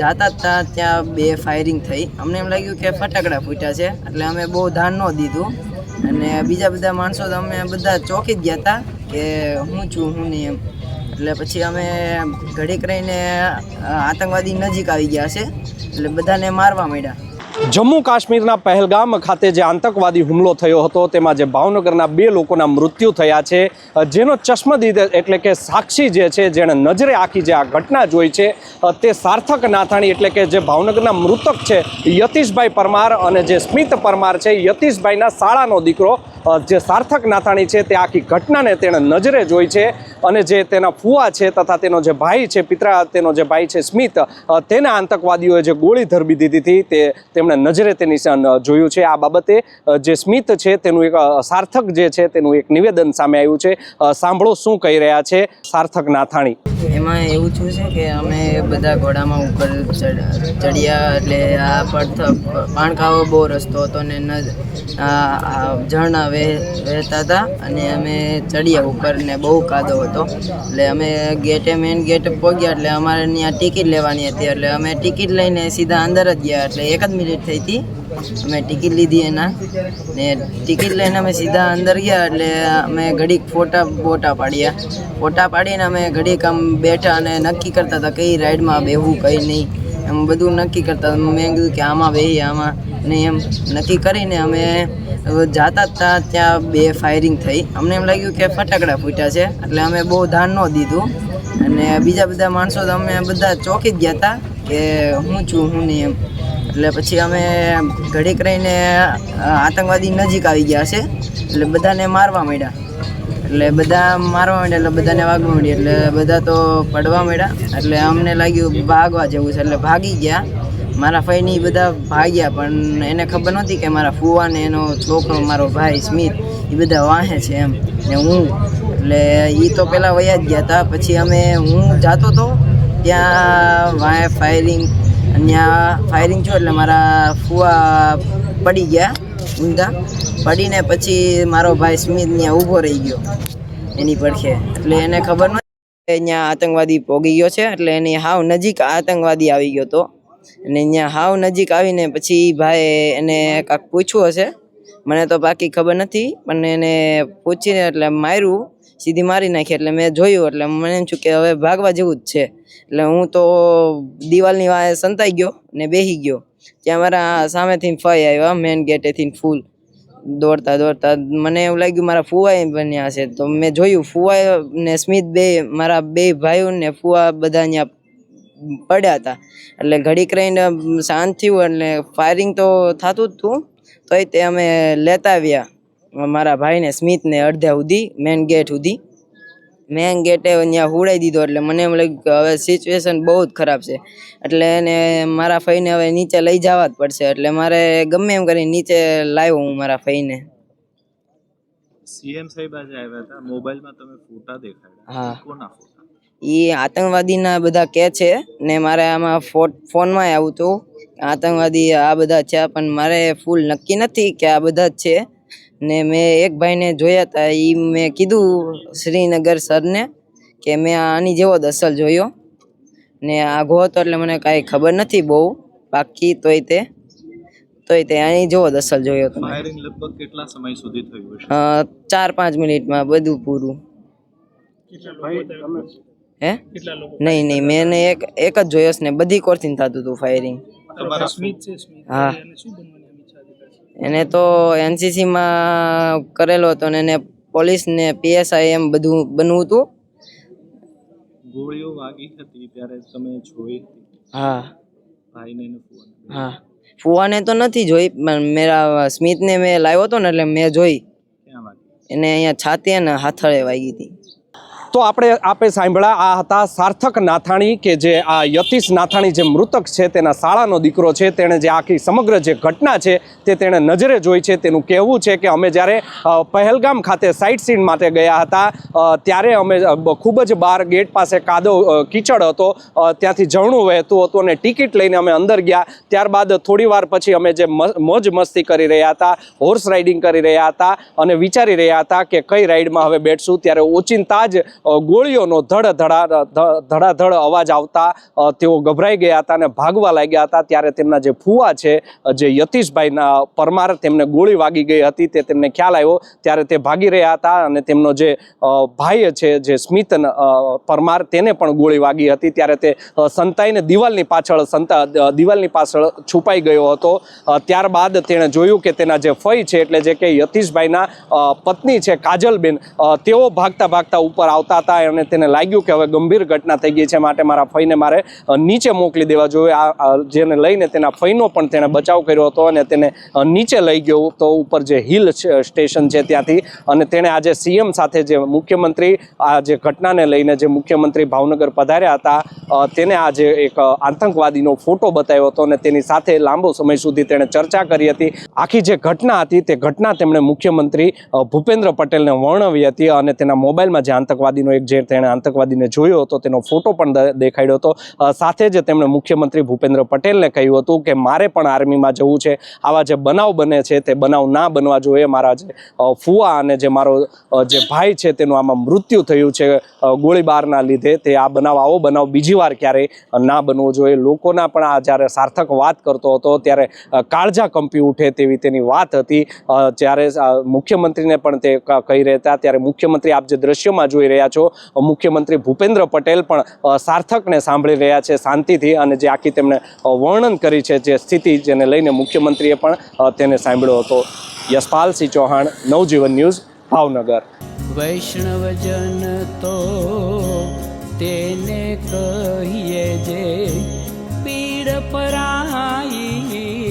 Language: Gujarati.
જાતા હતા ત્યાં બે ફાયરિંગ થઈ. અમને એમ લાગ્યું કે ફટાકડા ફૂટ્યા છે, એટલે અમે બહુ ધ્યાન ન દીધું. અને બીજા બધા માણસો તો અમે બધા ચોંકી ગયા હતા કે હું છું, હું નહીં એમ. એટલે પછી અમે ઘડીક રહીને આતંકવાદી નજીક આવી ગયા છે, એટલે બધાને મારવા માંડ્યા. જમ્મુ કાશ્મીરના પહેલગામ ખાતે જે આતંકવાદી હુમલો થયો હતો, તેમાં જે ભાવનગરના બે લોકોના મૃત્યુ થયા છે. જેનો ચશ્મદીદ એટલે કે સાક્ષી જે છે, જેણે નજરે આખી જે આ ઘટના જોઈ છે તે સાર્થક નાથાણી એટલે કે જે ભાવનગરના મૃતક છે, યતીશભાઈ પરમાર અને જે સ્મિત પરમાર છે, યતીશભાઈના શાળાનો દીકરો જે સાર્થક નાથાણી છે, તે આખી ઘટનાને તેણે નજરે જોઈ છે. અને જે તેના ફુવા છે તથા તેનો જે ભાઈ છે, પિતરા, તેનો જે ભાઈ છે, સ્મિત તેના આતંકવાદીઓએ જે ગોળી ધરબી દીધી હતી, તે તેમણે નજરે તેની જોયું છે. આ બાબતે જે સ્મિત છે તેનું એક સાર્થક જે છે તેનું એક નિવેદન સામે આવ્યું છે. સાંભળો શું કહી રહ્યા છે સાર્થક નાથાણી. એમાં એવું થયું છે કે અમે બધા ઘોડામાં ઉપર ચડ- ચડ્યા એટલે આ પડથ પાણકાવો બહુ રસ્તો હતો ને ઝરણા વહે વહેતા હતા અને અમે ચડ્યા ઉપર ને બહુ કાદો હતો એટલે અમે ગેટે મેન ગેટ પહોંચ્યા, એટલે અમારે ત્યાં ટિકિટ લેવાની હતી. એટલે અમે ટિકિટ લઈને સીધા અંદર જ ગયા, એટલે એક જ મિનિટ થઈ હતી. અમે ટિકિટ લીધી એના. ને ટિકિટ લઈને અમે સીધા અંદર ગયા, એટલે અમે ઘડીક ફોટા ફોટા પાડ્યા. ફોટા પાડીને અમે ઘડીક આમ બેઠા અને નક્કી કરતા હતા કઈ રાઈડમાં બેહવું, કઈ નહીં. એમ બધું નક્કી કરતા મેં કીધું કે આમાં બેહી આમાં નહીં એમ. નક્કી કરીને અમે જાતા હતા ત્યાં બે ફાયરિંગ થઈ. અમને એમ લાગ્યું કે ફટાકડા ફૂટ્યા છે, એટલે અમે બહુ ધ્યાન ન દીધું. અને બીજા બધા માણસો તો અમે બધા ચોંકી જ ગયા હતા કે હું છું, હું નહીં એમ. એટલે પછી અમે ઘડીક રહીને આતંકવાદી નજીક આવી ગયા છે, એટલે બધાને મારવા માંડ્યા. એટલે બધા મારવા માંડ્યા, એટલે બધાને વાગવા માંડ્યા એટલે બધા તો પડવા માંડ્યા. એટલે અમને લાગ્યું ભાગવા જેવું છે, એટલે ભાગી ગયા. મારા ફઈની બધા ભાગ્યા, પણ એને ખબર નહોતી કે મારા ફુવા ને એનો છોકરો, મારો ભાઈ સ્મિત એ બધા વાહે છે એમ. ને હું, એટલે એ તો પહેલાં વયા જ ગયા હતા પછી અમે, હું જાતો હતો ત્યાં વાંહે ફાયરિંગ ત્યાં ફાયરિંગ થયું એટલે મારા ફુવા પડી ગયા, ઊંધા. પડીને પછી મારો ભાઈ સ્મિત ત્યાં ઊભો રહી ગયો, એની પડખે. એટલે એને ખબર કે અહીંયા આતંકવાદી પોગી ગયો છે, એટલે એની હાવ નજીક આતંકવાદી આવી ગયો હતો અને અહીંયા હાવ નજીક આવીને પછી ભાઈ એને કાંક પૂછવું હશે. મને તો બાકી ખબર નથી, પણ એને પૂછીને એટલે માર્યું, સીધી મારી નાખી, એટલે મેં જોયું, એટલે મને એમ થયું કે હવે ભાગવા જેવું જ છે. એટલે હું તો દિવાલની વાય સંતાઈ ગયો ને બેસી ગયો. ત્યાં મારા સામેથી ફઈ આવ્યા મેન ગેટેથી ફૂલ. દોડતા દોડતા મને એવું લાગ્યું મારા ફુવાએ બન્યા છે તો મેં જોયું ફુવા ને સ્મિત બે, મારા બે ભાઈઓ ને ફુવા બધા અહીંયા પડ્યા હતા. એટલે ઘડીક રહીને શાંત થયું એટલે ફાયરિંગ તો થતું જ હતું. તોય તે અમે લેતા આવ્યા. મારા ભાઈને સ્મિતને અડધા સુધી મેન ગેટ સુધી. મેન ગેટે ત્યાં હુડાઈ દીધો એટલે મને એમ લાગ્યું કે હવે સિચ્યુએશન બહુ જ ખરાબ છે. એટલે એને મારા ફઈને હવે નીચે લઈ જવા જ પડશે. એટલે મારે ગમે એમ કરીને નીચે લાવ્યો હું મારા ફઈને. સીએમ સાહેબ આજે આવ્યા હતા. મોબાઈલમાં તમે ફોટા દેખાડ્યા. હા. કોના ફોટા? એ આતંકવાદીના બધા કે છે ને મારે આમાં ફો- ફોનમાં આવું હતું આતંકવાદી આ બધા છે પણ મારે ફૂલ નક્કી નથી કે આ બધા જ છે. ને મેં એક ભાઈને જોયા હતા એ મેં કીધું શ્રીનગર સરને કે મેં આની જેવો જ અસલ જોયો. ને આઘો હતો એટલે મને કાંઈ ખબર નથી બહુ. બાકી તોય તે તોય તે આની જેવો જ અસલ જોયો હતો લગભગ કેટલા સમય સુધી થયું ચાર પાંચ મિનિટમાં બધું પૂરું. હે? નહીં નહીં મેં એને એક એક જ જોયો ને બધી કોર્સિંગ થતું હતું ફાયરિંગ હા. એને તો એનસીસીમાં કરેલો હતો ને એને પોલીસ ને પીએસઆઈ એમ બધું બનવું હતું. ગોળીઓ વાગી હતી ત્યારે તમે જોઈ હા. ભાઈને હા. ફુવાને તો નથી જોઈ પણ મેરા સ્મિતને મેં લાવ્યો હતો ને એટલે મેં જોઈ. એને અહીંયા છાતી અને હાથળે વાગી હતી. તો આપણે આપે સાંભળ્યા, આ હતા સાર્થક નાથાણી કે જે આ યતીશ નાથાણી જે મૃતક છે, તેના શાળાનો દીકરો છે, તેણે જે આખી સમગ્ર જે ઘટના છે, તે તેણે નજરે જોઈ છે. તેનું કહેવું છે કે અમે જ્યારે પહેલગામ ખાતે સાઇટ સીન માટે ગયા હતા ત્યારે અમે ખૂબ જ બહાર ગેટ પાસે કાદો કીચડ હતો ત્યાંથી ઝરણું વહેતું હતું અને ટિકિટ લઈને અમે અંદર ગયા. ત્યારબાદ થોડી વાર પછી અમે જે મોજ મસ્તી કરી રહ્યા હતા, હોર્સ રાઇડિંગ કરી રહ્યા હતા અને વિચારી રહ્યા હતા કે કઈ રાઈડમાં હવે બેઠશું. ત્યારે ઓચિંતા જ ગોળીઓનો ધડ ધડા ધડાધડ અવાજ આવતા તેઓ ગભરાઈ ગયા હતા અને ભાગવા લાગ્યા હતા. ત્યારે તેમના જે ફુવા છે જે યતીશભાઈના પરમાર તેમને ગોળી વાગી ગઈ હતી તે તેમને ખ્યાલ આવ્યો. ત્યારે તે ભાગી રહ્યા હતા અને તેમનો જે ભાઈ છે, જે સ્મિત પરમાર તેને પણ ગોળી વાગી હતી. ત્યારે તે સંતાઈને દિવાલની પાછળ સંતા દિવાલની પાછળ છુપાઈ ગયો હતો. ત્યારબાદ તેણે જોયું કે તેના જે ફઈ છે, એટલે જે કે યતીશભાઈના પત્ની છે, કાજલબેન તેઓ ભાગતા ભાગતા ઉપર આવતા હતા અને તેને લાગ્યું કે હવે ગંભીર ઘટના થઈ ગઈ છે માટે મારા ફઈને મારે નીચે મોકલી દેવા જોઈએ. આ જેને લઈને તેના ફઈનો પણ તેણે બચાવ કર્યો હતો અને તેને નીચે લઈ ગયો તો ઉપર જે હિલ સ્ટેશન છે ત્યાંથી અને તેણે આજે સીએમ સાથે જે મુખ્યમંત્રી, આ જે ઘટનાને લઈને જે મુખ્યમંત્રી ભાવનગર પધાર્યા હતા તેને આજે એક આતંકવાદીનો ફોટો બતાવ્યો હતો અને તેની સાથે લાંબો સમય સુધી તેણે ચર્ચા કરી હતી. આખી જે ઘટના હતી તે ઘટના તેમણે મુખ્યમંત્રી ભૂપેન્દ્ર પટેલને વર્ણવી હતી અને તેના મોબાઈલમાં જે આતંકવાદીનો એક જે તેણે આતંકવાદીને જોયો હતો, તેનો ફોટો પણ દેખાડ્યો હતો. સાથે જ તેમણે મુખ્યમંત્રી ભૂપેન્દ્ર પટેલને કહ્યું હતું કે મારે પણ આર્મીમાં જવું છે, આવા જે બનાવ બને છે તે બનાવ ના બનવા જોઈએ. મારા જે ફુવા અને જે મારો જે ભાઈ છે તેનું આમાં મૃત્યુ થયું છે ગોળીબારના લીધે. તે આ બનાવ, આવો બનાવ બીજી વાર ક્યારેય ના બનવો જોઈએ. લોકોના પણ આ જ્યારે સાર્થક વાત કરતો હતો, ત્યારે કાળજા કંપી ઉઠે તેવી તેની વાત હતી. જ્યારે મુખ્યમંત્રીને પણ તે કહી રહ્યા ત્યારે મુખ્યમંત્રી આપ જે દ્રશ્યોમાં જોઈ રહ્યા છો. મુખ્યમંત્રી ભૂપેન્દ્ર પટેલ પણ સાર્થકને સાંભળી રહ્યા છે, શાંતિથી અને જે આખી તેમણે વર્ણન કરી છે જે સ્થિતિ જેને લઈને મુખ્યમંત્રીએ પણ તેને સાંભળ્યો હતો. યશપાલસિંહ ચૌહાણ, નવજીવન ન્યૂઝ, ભાવનગર. વૈષ્ણવજન તો તેને કહીએ જે પીડ પરાઈ